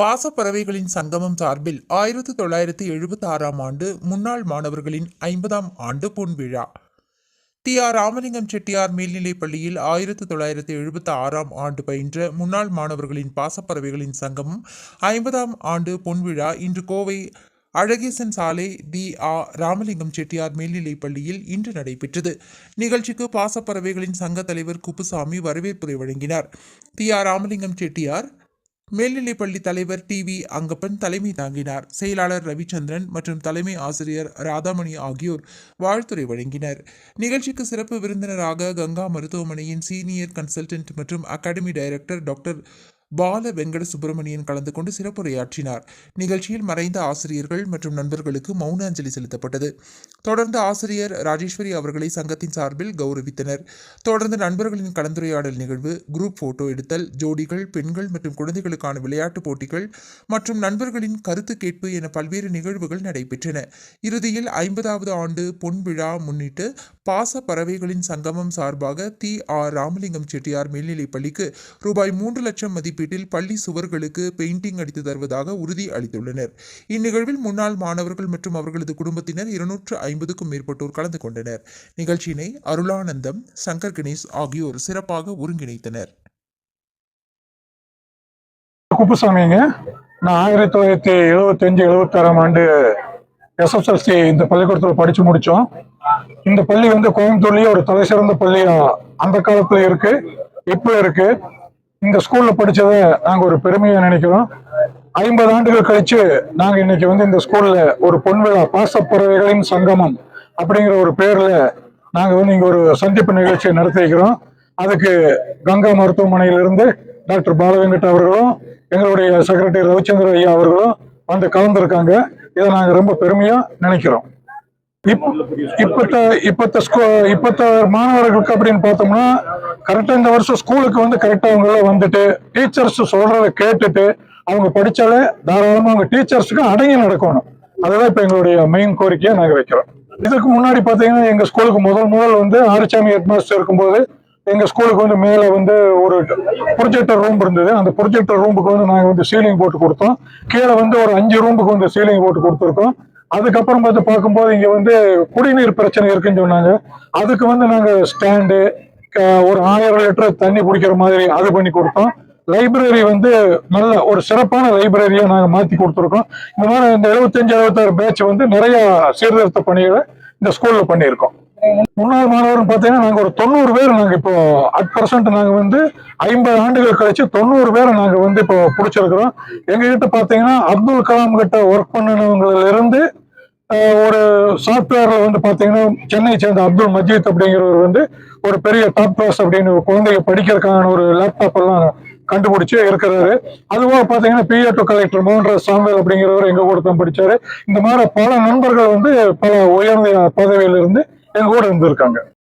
பாசப்பறவைகளின் சங்கமம் சார்பில் ஆயிரத்து தொள்ளாயிரத்து எழுபத்தி ஆறாம் ஆண்டு முன்னாள் மாணவர்களின் ஐம்பதாம் ஆண்டு பொன்விழா டி. ஆர். ராமலிங்கம் செட்டியார் மேல்நிலைப் பள்ளியில் ஆயிரத்து தொள்ளாயிரத்து எழுபத்தி ஆறாம் ஆண்டு பயின்ற முன்னாள் மாணவர்களின் பாசப்பறவைகளின் சங்கமம் ஐம்பதாம் ஆண்டு பொன்விழா இன்று கோவை அழகேசன் சாலை தி ஆ ராமலிங்கம் செட்டியார் மேல்நிலைப் பள்ளியில் இன்று நடைபெற்றது. நிகழ்ச்சிக்கு பாசப்பறவைகளின் சங்க தலைவர் குப்புசாமி வரவேற்புரை வழங்கினார். டி. ஆர். ராமலிங்கம் செட்டியார் மேல்நிலைப்பள்ளி தலைவர் டி வி அங்கப்பன் தலைமை தாங்கினார். செயலாளர் ரவிச்சந்திரன் மற்றும் தலைமை ஆசிரியர் ராதாமணி ஆகியோர் வாழ்த்துறை வழங்கினர். நிகழ்ச்சிக்கு சிறப்பு விருந்தினராக கங்கா மருத்துவமனையின் சீனியர் கன்சல்டன்ட் மற்றும் academy director doctor Bala Venkata Subramanian கலந்து கொண்டு சிறப்புரையாற்றினார். நிகழ்ச்சியில் மறைந்த ஆசிரியர்கள் மற்றும் நண்பர்களுக்கு மௌன அஞ்சலி செலுத்தப்பட்டது. தொடர்ந்து ஆசிரியர் ராஜேஸ்வரி அவர்களை சங்கத்தின் சார்பில் கௌரவித்தனர். தொடர்ந்து நண்பர்களின் கலந்துரையாடல் நிகழ்வு குரூப் போட்டோ எடுத்தல் ஜோடிகள் பெண்கள் மற்றும் குழந்தைகளுக்கான விளையாட்டுப் போட்டிகள் மற்றும் நண்பர்களின் கருத்து கேட்பு என பல்வேறு நிகழ்வுகள் நடைபெற்றன. இறுதியில் ஐம்பதாவது ஆண்டு பொன் விழா முன்னிட்டு பாச பறவைகளின் சங்கமம் சார்பாக தி. ஆர். ராமலிங்கம் செட்டியார் மேல்நிலைப் பள்ளிக்கு ரூபாய் மூன்று லட்சம் மதிப்பீட்டில் பள்ளி சுவர்களுக்கு பெயிண்டிங் அடித்து தருவதாக உறுதி அளித்துள்ளனர். இந்நிகழ்வில் முன்னாள் மாணவர்கள் மற்றும் அவர்களது குடும்பத்தினர் இருநூற்று ஐம்பதுக்கும் மேற்பட்டோர் கலந்து கொண்டனர். நிகழ்ச்சியினை அருளானந்தம் சங்கர் கணேஷ் ஆகியோர் சிறப்பாக ஒருங்கிணைத்தனர். குப்புசாமிங்க நான் ஆயிரத்தி தொள்ளாயிரத்தி எழுபத்தஞ்சு எழுபத்தாறாம் ஆண்டு எஸ்எஸ்எல்சி இந்த பள்ளிக்கூடத்தில் படித்து முடித்தோம் இந்த பள்ளி வந்து கோயம்புத்தூர்லேயே ஒரு தலை சிறந்த பள்ளியா அந்த காலத்தில் இருக்கு இப்போ இருக்கு. இந்த ஸ்கூல்ல படிச்சதை நாங்கள் ஒரு பெருமையை நினைக்கிறோம். ஐம்பது ஆண்டுகள் கழிச்சு நாங்கள் இன்னைக்கு வந்து இந்த ஸ்கூல்ல ஒரு பொன்விழா பாசப்பறவைகளின் சங்கமம் அப்படிங்கிற ஒரு பேர்ல நாங்கள் வந்து இங்கே ஒரு சந்திப்பு நிகழ்ச்சியை நடத்திக்கிறோம் அதுக்கு கங்கா மருத்துவமனையிலிருந்து டாக்டர் பாலவெங்கட் அவர்களும் எங்களுடைய செக்ரட்டரி ரவிச்சந்திர ஐயா அவர்களும் வந்து கலந்துருக்காங்க. இதை நாங்கள் ரொம்ப பெருமையா நினைக்கிறோம். இப் இப்பத்த இப்பத்த ஸ்கூ இப்பத்த மாணவர்களுக்கு அப்படின்னு பார்த்தோம்னா கரெக்டாக இந்த வருஷம் ஸ்கூலுக்கு வந்து கரெக்டாக அவங்க வந்துட்டு டீச்சர்ஸ் சொல்றத கேட்டுட்டு அவங்க படித்தாலே தாராளமாக அவங்க டீச்சர்ஸுக்கு அடங்கி நடக்கணும். அதுதான் இப்போ எங்களுடைய மெயின் கோரிக்கையை நாங்கள் வைக்கிறோம். இதுக்கு முன்னாடி பார்த்தீங்கன்னா எங்கள் ஸ்கூலுக்கு முதல் முதல் வந்து ஆரிச்சாமி ஹெட் மாஸ்டர் இருக்கும்போது எங்கள் ஸ்கூலுக்கு வந்து மேலே வந்து ஒரு ப்ரொஜெக்டர் ரூம் இருந்தது. அந்த ப்ரொஜெக்டர் ரூமுக்கு வந்து நாங்கள் வந்து சீலிங் போட்டு கொடுத்தோம். கீழே வந்து ஒரு அஞ்சு ரூமுக்கு வந்து சீலிங் போட்டு கொடுத்துருக்கோம். அதுக்கப்புறம் பார்த்து பார்க்கும்போது இங்கே வந்து குடிநீர் பிரச்சனை இருக்குன்னு சொன்னாங்க. அதுக்கு வந்து நாங்கள் ஸ்டாண்டு ஒரு ஆயிரம் லிட்டர் தண்ணி பிடிக்கிற மாதிரி அது பண்ணி கொடுத்தோம். லைப்ரரி வந்து நல்ல ஒரு சிறப்பான லைப்ரரியா நாங்கள் மாற்றி கொடுத்துருக்கோம். இந்த மாதிரி இந்த எழுபத்தஞ்சு எழுபத்தாறு பேட்ச் வந்து நிறைய சீர்திருத்த பணிகளை இந்த ஸ்கூல்ல பண்ணியிருக்கோம். முன்னாள் மாணவர்னு பார்த்தீங்கன்னா நாங்கள் ஒரு தொண்ணூறு பேர் நாங்கள் இப்போ அட் பர்சன்ட் நாங்கள் வந்து ஐம்பது ஆண்டுகள் கழிச்சு தொண்ணூறு பேரை நாங்கள் வந்து இப்போ பிடிச்சிருக்கிறோம். எங்ககிட்ட பார்த்தீங்கன்னா அப்துல் கலாம் கிட்ட ஒர்க் பண்ணினவங்களிலிருந்து ஒரு சாஃப்ட்வேர்ல வந்து பார்த்தீங்கன்னா சென்னை சேர்ந்த அப்துல் மஜீத் அப்படிங்கிறவர் வந்து ஒரு பெரிய டாப் கிளாஸ் அப்படின்னு குழந்தைங்க படிக்கிறதுக்கான ஒரு லேப்டாப் எல்லாம் கண்டுபிடிச்சு இருக்கிறாரு. அதுபோக பாத்தீங்கன்னா பிஏ டு கலெக்டர் மோகன்ராஜ் சாம்பல் அப்படிங்கிறவர் எங்க கூட தான் படிச்சாரு. இந்த மாதிரி பல நண்பர்கள் வந்து பல உயர்ந்த பதவியில இருந்து எங்க கூட இருந்திருக்காங்க.